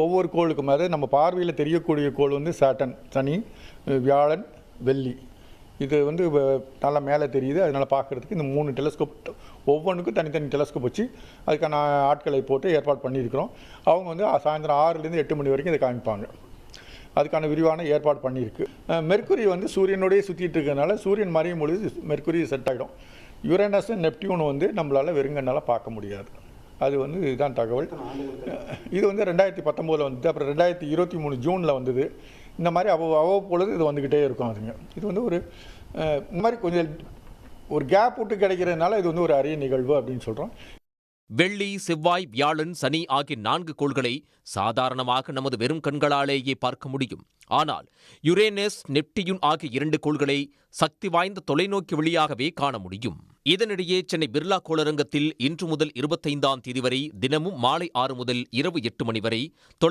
ஒவ்வொரு கோளுக்கு மாதிரி நம்ம பார்வையில் தெரியக்கூடிய கோள் வந்து சாட்டன் சனி வியாழன் வெள்ளி. இது வந்து வ- நல்லா மேலே தெரியுது. அதனால் பார்க்குறதுக்கு இந்த மூணு டெலஸ்கோப் ஒவ்வொன்றுக்கும் தனித்தனி டெலஸ்கோப் வச்சு அதுக்கான ஆட்களை போட்டு ஏற்பாடு பண்ணியிருக்கிறோம். அவங்க வந்து சாயந்தரம் ஆறுலேருந்து எட்டு மணி வரைக்கும் இதை காமிப்பாங்க. அதுக்கான விரிவான ஏற்பாடு பண்ணியிருக்கு. மெர்க்குரி வந்து சூரியனோடயே சுற்றிட்டு இருக்கிறதுனால சூரியன் மறையும் பொழுது மெர்க்குரி செட் ஆகிடும். யுரேனஸ் நெப்டியூன் வந்து நம்மளால் வெறுங்கனால் பார்க்க முடியாது. அது வந்து இதுதான் தகவல். இது வந்து ரெண்டாயிரத்தி பத்தொம்போதில் வந்தது அப்புறம் ரெண்டாயிரத்தி இருபத்தி மூணு ஜூனில் வந்தது. இந்த மாதிரி அவ்வளோ அவ்வப்பொழுது இது வந்துக்கிட்டே இருக்கும் அதுங்க. இது வந்து ஒரு இந்த மாதிரி கொஞ்சம் ஒரு கேப் விட்டு கிடைக்கிறதுனால இது வந்து ஒரு அரிய நிகழ்வு அப்படின்னு சொல்கிறோம் வெள்ளி செவ்வாய் வியாழன் சனி ஆகிய நான்கு கோள்களை சாதாரணமாக நமது வெறும் கண்களாலேயே பார்க்க முடியும். ஆனால் யுரேனஸ் நெப்டியூன் ஆகிய இரண்டு கோள்களை சக்தி வாய்ந்த தொலைநோக்கி வழியாகவே காண முடியும். இதனிடையே சென்னை பிர்லா கோளரங்கத்தில் இன்று முதல் இருபத்தைந்தாம் தேதி வரை தினமும் மாலை ஆறு முதல் இரவு எட்டு மணி வரை